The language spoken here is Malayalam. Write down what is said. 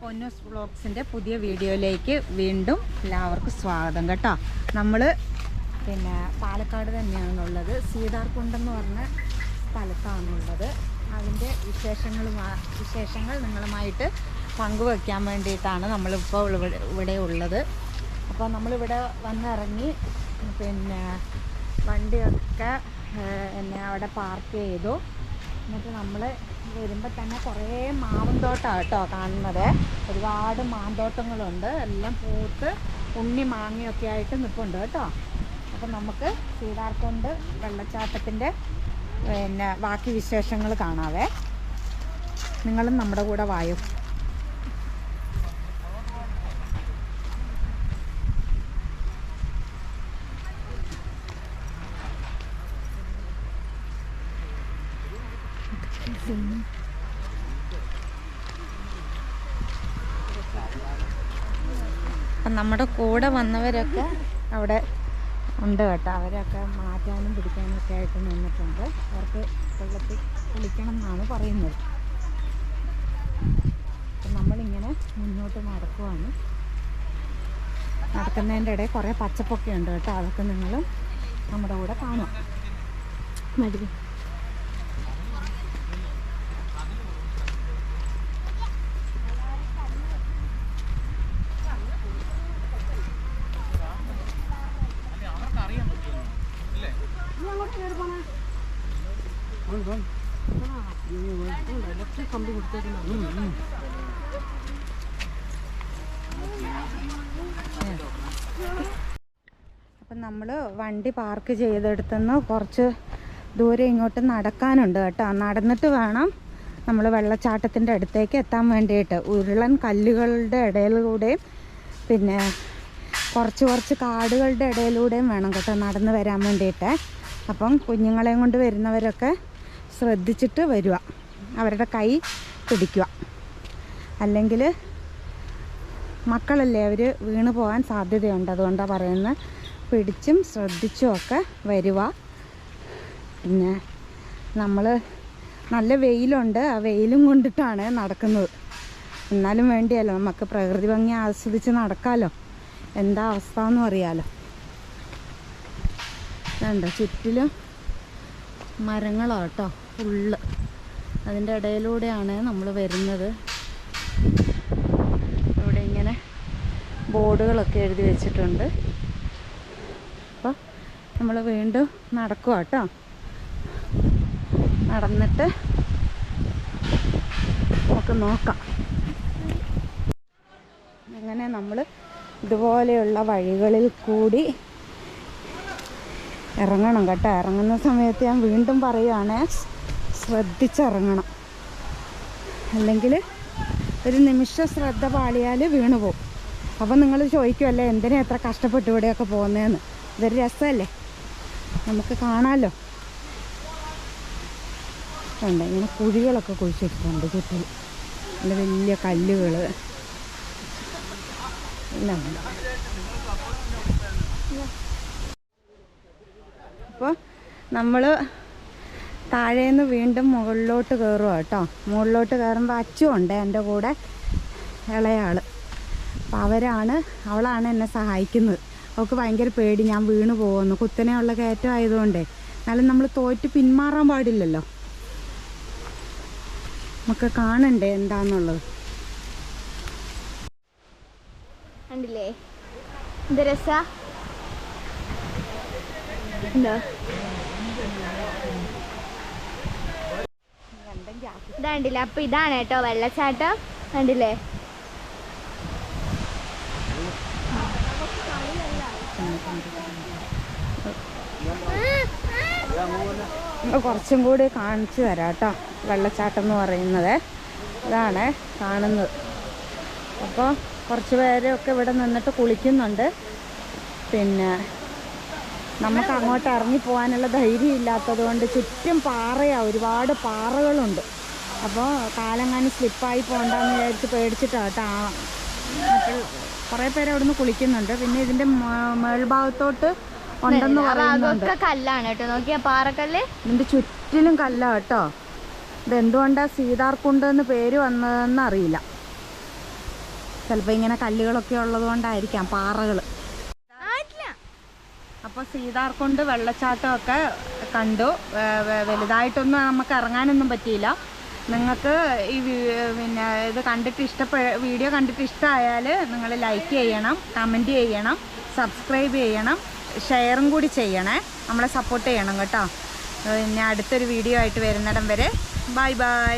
പൊന്നൂസ് വ്ളോഗ്സിന്റെ പുതിയ വീഡിയോയിലേക്ക് വീണ്ടും എല്ലാവർക്കും സ്വാഗതം കേട്ടോ. നമ്മൾ പിന്നെ പാലക്കാട് തന്നെയാണുള്ളത്. സീതാർകുണ്ടെന്ന് പറഞ്ഞ സ്ഥലത്താണുള്ളത്. അതിന്റെ വിശേഷങ്ങളുമാ വിശേഷങ്ങൾ നിങ്ങളുമായിട്ട് പങ്കുവെക്കാൻ വേണ്ടിയിട്ടാണ് നമ്മളിപ്പോൾ ഇവിടെ ഇവിടെ ഉള്ളത്. അപ്പോൾ നമ്മളിവിടെ വന്നിറങ്ങി പിന്നെ വണ്ടിയൊക്കെ എന്നെ അവിടെ പാർക്ക് ചെയ്തു. എന്നിട്ട് നമ്മൾ വരുമ്പോൾ തന്നെ കുറേ മാവും തോട്ടമാണ് കേട്ടോ കാണുന്നത്. ഒരുപാട് മാന്തോട്ടങ്ങളുണ്ട്. എല്ലാം പൂത്ത് ഉണ്ണി മാങ്ങയൊക്കെ ആയിട്ട് നിൽപ്പുണ്ട് കേട്ടോ. അപ്പം നമുക്ക് സീതാർക്കുണ്ട് വെള്ളച്ചാട്ടത്തിന്റെ പിന്നെ ബാക്കി വിശേഷങ്ങൾ കാണാവേ. നിങ്ങളും നമ്മുടെ കൂടെ വായു? അപ്പം നമ്മുടെ കൂടെ വന്നവരൊക്കെ അവിടെ ഉണ്ട് കേട്ടോ. അവരൊക്കെ മാറ്റാനും പിടിക്കാനും ഒക്കെ ആയിട്ട് നിന്നിട്ടുണ്ട്. അവർക്ക് വെള്ളത്തിൽ കുളിക്കണം എന്നാണ് പറയുന്നത്. അപ്പം നമ്മളിങ്ങനെ മുന്നോട്ട് നടക്കുവാണ്. നടക്കുന്നതിന്റെ ഇടയിൽ കുറേ പച്ചപ്പൊക്കെ ഉണ്ട് കേട്ടോ. അതൊക്കെ നിങ്ങൾ നമ്മുടെ കൂടെ കാണാം. മതി അപ്പം നമ്മൾ വണ്ടി പാർക്ക് ചെയ്തെടുത്തുനിന്ന് കുറച്ച് ദൂരെ ഇങ്ങോട്ട് നടക്കാനുണ്ട് കേട്ടോ. നടന്നിട്ട് വേണം നമ്മൾ വെള്ളച്ചാട്ടത്തിന്റെ അടുത്തേക്ക് എത്താൻ വേണ്ടിയിട്ട്. ഉരുളൻ കല്ലുകളുടെ ഇടയിലൂടെയും പിന്നെ കുറച്ച് കുറച്ച് കാടുകളുടെ ഇടയിലൂടെയും വേണം കേട്ടോ നടന്ന് വരാൻ വേണ്ടിയിട്ട്. അപ്പം കുഞ്ഞുങ്ങളെയും കൊണ്ട് വരുന്നവരൊക്കെ ശ്രദ്ധിച്ചിട്ട് വരിക അവരുടെ കൈ പിടിക്കുക അല്ലെങ്കിൽ മക്കളല്ലേ അവർ വീണ് പോകാൻ സാധ്യതയുണ്ട്. അതുകൊണ്ടാണ് പറയുന്നത് പിടിച്ചും ശ്രദ്ധിച്ചും ഒക്കെ വരുക പിന്നെ നമ്മൾ നല്ല വെയിലുണ്ട്. ആ വെയിലും കൊണ്ടിട്ടാണ് നടക്കുന്നത്. എന്നാലും വേണ്ടിയല്ലോ. നമുക്ക് പ്രകൃതി ഭംഗി ആസ്വദിച്ച് നടക്കാമല്ലോ എന്താ അവസ്ഥ എന്ന് അറിയാലോ. ഇതുണ്ട് ചുറ്റിലും മരങ്ങളാട്ടോ ഫുള്ള് അതിന്റെ ഇടയിലൂടെയാണ് നമ്മൾ വരുന്നത്. ഇവിടെ ഇങ്ങനെ ബോർഡുകളൊക്കെ എഴുതി വെച്ചിട്ടുണ്ട്. അപ്പോൾ നമ്മൾ വീണ്ടും നടക്കുക കേട്ടോ നടന്നിട്ട് നമുക്ക് നോക്കാം. അങ്ങനെ നമ്മൾ ഇതുപോലെയുള്ള വഴികളിൽ കൂടി ഇറങ്ങണം കേട്ടോ. ഇറങ്ങുന്ന സമയത്ത് ഞാൻ വീണ്ടും പറയുകയാണ് ശ്രദ്ധിച്ചിറങ്ങണം. അല്ലെങ്കിൽ ഒരു നിമിഷ ശ്രദ്ധ പാളിയാൽ വീണു പോകും അപ്പം നിങ്ങൾ ചോദിക്കുമല്ലേ എന്തിനാ എത്ര കഷ്ടപ്പെട്ട് ഇവിടെയൊക്കെ പോകുന്നതെന്ന് ഇതൊരു രസമല്ലേ നമുക്ക് കാണാമല്ലോ ഉണ്ട് ഇങ്ങനെ കുഴികളൊക്കെ കുഴിച്ചിട്ടുണ്ട് ചുറ്റിൽ. നല്ല വലിയ കല്ലുകൾ അപ്പോൾ നമ്മൾ താഴേന്ന് വീണ്ടും മുകളിലോട്ട് കയറുക കേട്ടോ. മുകളിലോട്ട് കയറുമ്പോൾ അച്ചുണ്ട് എന്റെ കൂടെ ഇളയാൾ അപ്പോൾ അവരാണ് അവളാണ് എന്നെ സഹായിക്കുന്നത്. അവൾക്ക് ഭയങ്കര പേടി ഞാൻ വീണ് പോകുന്നു. കുത്തനെയുള്ള കയറ്റം ആയതുകൊണ്ടേ. എന്നാലും നമ്മൾ തോറ്റ് പിന്മാറാൻ പാടില്ലല്ലോ. നമുക്ക് കാണണ്ടേ എന്താന്നുള്ളത്. കണ്ടില്ലേ? എന്ത് രസ? എന്തോ? ഇതാണ്ടില്ലേ അപ്പൊ ഇതാണ് കേട്ടോ വെള്ളച്ചാട്ടം. കണ്ടില്ലേ? കുറച്ചും കൂടി കാണിച്ചു തരാം കേട്ടോ വെള്ളച്ചാട്ടം എന്ന് പറയുന്നത്. ഇതാണ് കാണുന്നത്. അപ്പോൾ കുറച്ച് പേരൊക്കെ ഇവിടെ നിന്നിട്ട് കുളിക്കുന്നുണ്ട്. പിന്നെ നമുക്ക് അങ്ങോട്ട് ഇറങ്ങി പോകാനുള്ള ധൈര്യം ഇല്ലാത്തത് കൊണ്ട് ചുറ്റും പാറയാണ് ഒരുപാട് പാറകളുണ്ട്. അപ്പോൾ കാലങ്ങാനും സ്ലിപ്പായി പോകണ്ടെന്ന് വിചാരിച്ച് പേടിച്ചിട്ടാണ് കേട്ടോ. മറ്റുള്ള കുറേ പേര് അവിടുന്ന് കുളിക്കുന്നുണ്ട്. പിന്നെ ഇതിന്റെ മേൽഭാഗത്തോട്ട് ഉണ്ടെന്ന് പറയുന്നത് പറയുന്നുണ്ട്. കല്ലാണ് കേട്ടോ. നോക്കിയാ പാറക്കല്ല്? ഇതിന്റെ ചുറ്റിലും കല്ലാണ് കേട്ടോ. ഇതെന്തുകൊണ്ടാണ് സീതാർക്കുണ്ട് എന്ന് പേര് വന്നതെന്ന് അറിയില്ല. ചിലപ്പോൾ ഇങ്ങനെ കല്ലുകളൊക്കെ ഉള്ളത് കൊണ്ടായിരിക്കാം പാറകൾ അപ്പോൾ സീതാർക്കുണ്ട് വെള്ളച്ചാട്ടമൊക്കെ കണ്ടു. വലുതായിട്ടൊന്നും നമുക്ക് ഇറങ്ങാനൊന്നും പറ്റിയില്ല. നിങ്ങൾക്ക് ഈ പിന്നെ ഇത് കണ്ടിട്ട് ഇഷ്ടപ്പെ വീഡിയോ കണ്ടിട്ട് ഇഷ്ടമായാൽ നിങ്ങൾ ലൈക്ക് ചെയ്യണം കമന്റ് ചെയ്യണം സബ്സ്ക്രൈബ് ചെയ്യണം ഷെയറും കൂടി ചെയ്യണേ. നമ്മളെ സപ്പോർട്ട് ചെയ്യണം കേട്ടോ. പിന്നെ അടുത്തൊരു വീഡിയോ ആയിട്ട് വരുന്നിടം വരെ. Bye bye